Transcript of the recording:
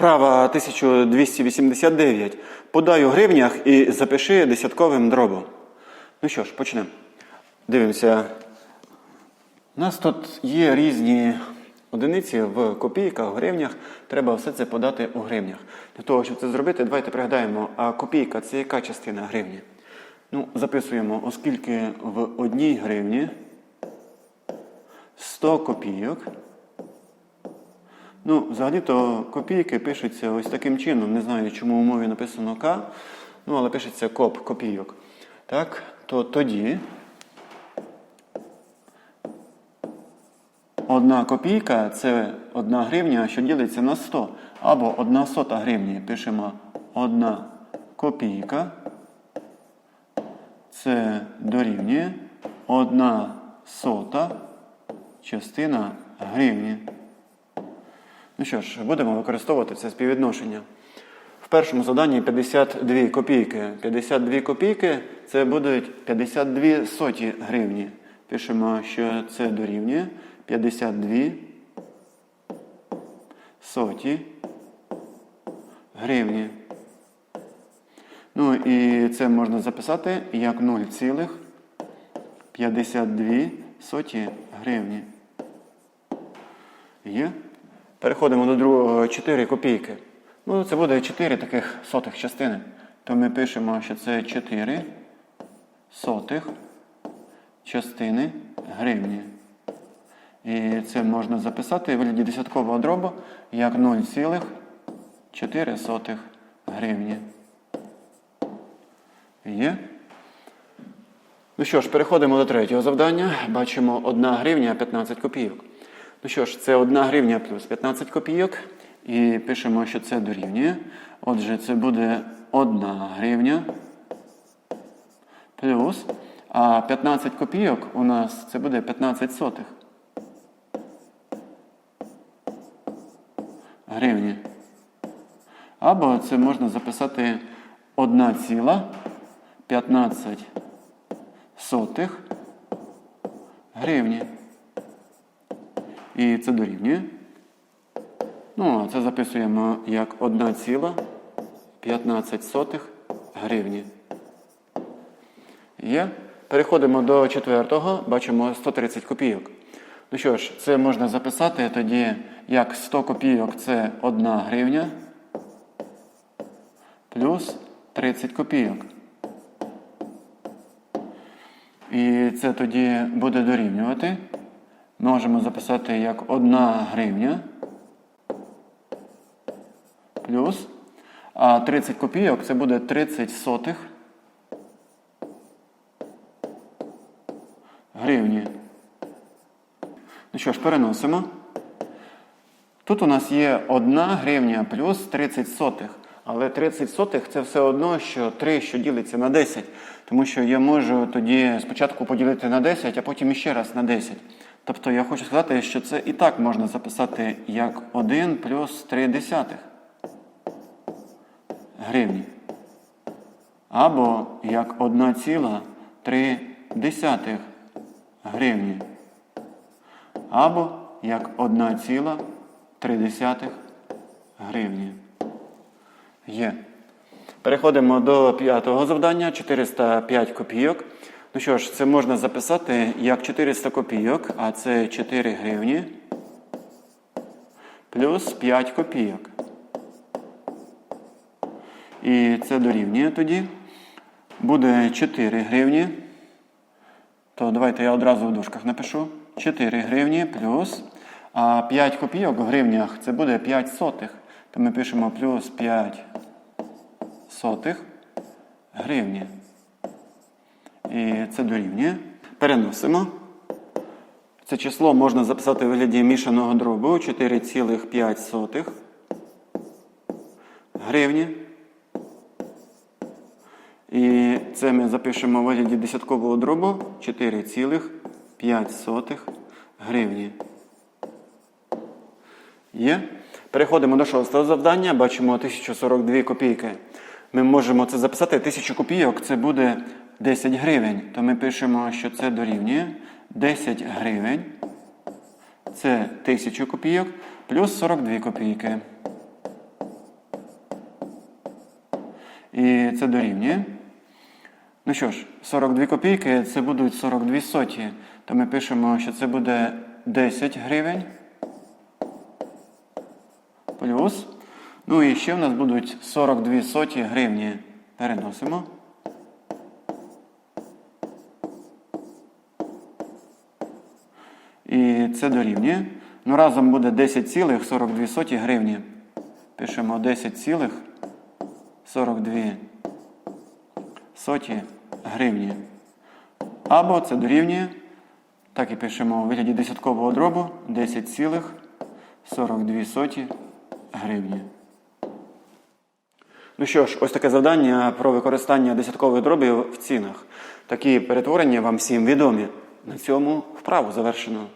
Вправа 1289. Подай у гривнях і запиши десятковим дробом. Ну що ж, почнемо. Дивимося. У нас тут є різні одиниці в копійках, в гривнях. Треба все це подати у гривнях. Для того, щоб це зробити, давайте пригадаємо, а копійка це яка частина гривні? Ну, записуємо, оскільки в одній гривні 100 копійок. Ну, взагалі-то копійки пишуться ось таким чином. Не знаю, чому у мові написано К, ну, але пишеться коп, копійок. Так, то тоді одна копійка це одна гривня, що ділиться на 100. Або одна сота гривні. Пишемо одна копійка. Це дорівнює одна сота частина гривні. Ну що ж, будемо використовувати це співвідношення. В першому заданні 52 копійки. 52 копійки це будуть 52 соті гривні. Пишемо, що це дорівнює 52 соті гривні. Ну і це можна записати як 0,52 соті гривні. Є? Переходимо до другого 4 копійки. Ну, це буде 4 таких сотих частини. То ми пишемо, що це 4 сотих частини гривні. І це можна записати в вигляді десяткового дробу як 0,4 гривні. Є? Ну що ж, переходимо до третього завдання. Бачимо 1 гривня 15 копійок. Ну що ж, це 1 гривня плюс 15 копійок. І пишемо, що це дорівнює. Отже, це буде 1 гривня плюс. А 15 копійок у нас це буде 15 сотих. Гривні. Або це можна записати 1 ціла 15 сотих гривні. І це дорівнює. Ну, це записуємо як 1,15 гривні. Є. Переходимо до четвертого, бачимо 130 копійок. Ну що ж, це можна записати тоді, як 100 копійок це 1 гривня плюс 30 копійок. І це тоді буде дорівнювати. Можемо записати як 1 гривня плюс. А 30 копійок це буде 30 сотих гривні. Ну що ж, переносимо. Тут у нас є 1 гривня плюс 30 сотих. Але 30 сотих це все одно, що 3, що ділиться на 10. Тому що я можу тоді спочатку поділити на 10, а потім іще раз на 10. Тобто я хочу сказати, що це і так можна записати як 1 плюс 3 десятих гривні. Або як 1,3 десятих гривні. Або як 1,3 гривні. Є. Переходимо до п'ятого завдання 405 копійок. Ну що ж, це можна записати як 400 копійок, а це 4 гривні плюс 5 копійок. І це дорівнює тоді. Буде 4 гривні. То давайте я одразу в дужках напишу. 4 гривні плюс. А 5 копійок в гривнях це буде 5 сотих. То ми пишемо плюс 5 сотих гривні. І це дорівнює. Переносимо. Це число можна записати у вигляді мішаного дробу 4,5 гривні. І це ми запишемо у вигляді десяткового дробу 4,5 гривні. Є. Переходимо до шостого завдання. Бачимо 1042 копійки. Ми можемо це записати. 1000 копійок це буде 10 гривень. То ми пишемо, що це дорівнює 10 гривень. Це 1000 копійок плюс 42 копійки. І це дорівнює. Ну що ж, 42 копійки це будуть 42 соті. То ми пишемо, що це буде 10 гривень. Плюс. Ну і ще в нас будуть 42 соті гривні. Переносимо. І це дорівнює. Ну, разом буде 10,42 гривні. Пишемо 10,42 соті гривні. Або це дорівнює. Так і пишемо у вигляді десяткового дробу 10,42 гривні. Ну що ж, ось таке завдання про використання десяткових дробів в цінах. Такі перетворення вам всім відомі. На цьому вправу завершено.